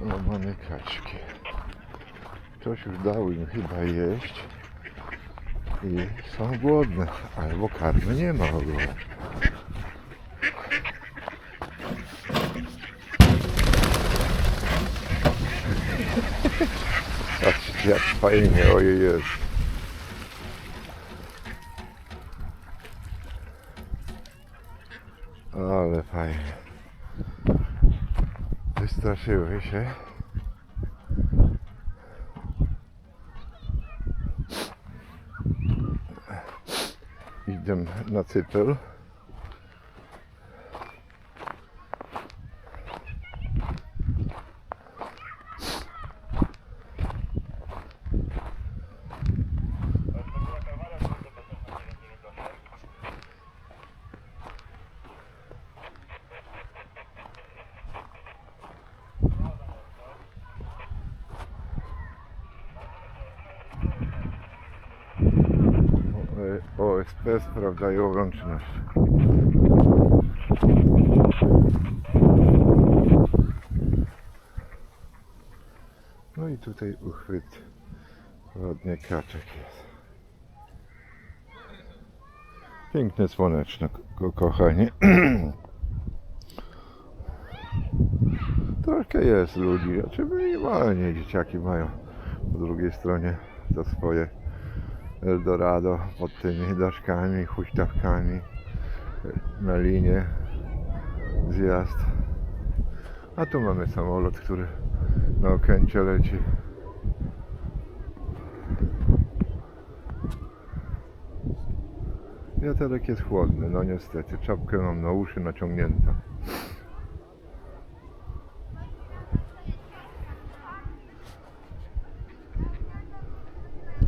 No mamy kaczki. Ktoś już dał im chyba jeść i są głodne, albo karmy nie ma w ogóle. Patrzcie jak fajnie, ojej jest. Ale fajnie. Wystraszyły się. Idę na cypel. OSP sprawdzają łączność. No i tutaj uchwyt ładnie kaczek jest. Piękne słoneczno, ko kochanie. Troszkę jest ludzi, znaczy minimalnie dzieciaki mają po drugiej stronie to swoje Eldorado pod tymi daszkami, huśtawkami na linię zjazd. A tu mamy samolot, który na okręcie leci. Wiaterek jest chłodny, no niestety. Czapkę mam na uszy naciągniętą.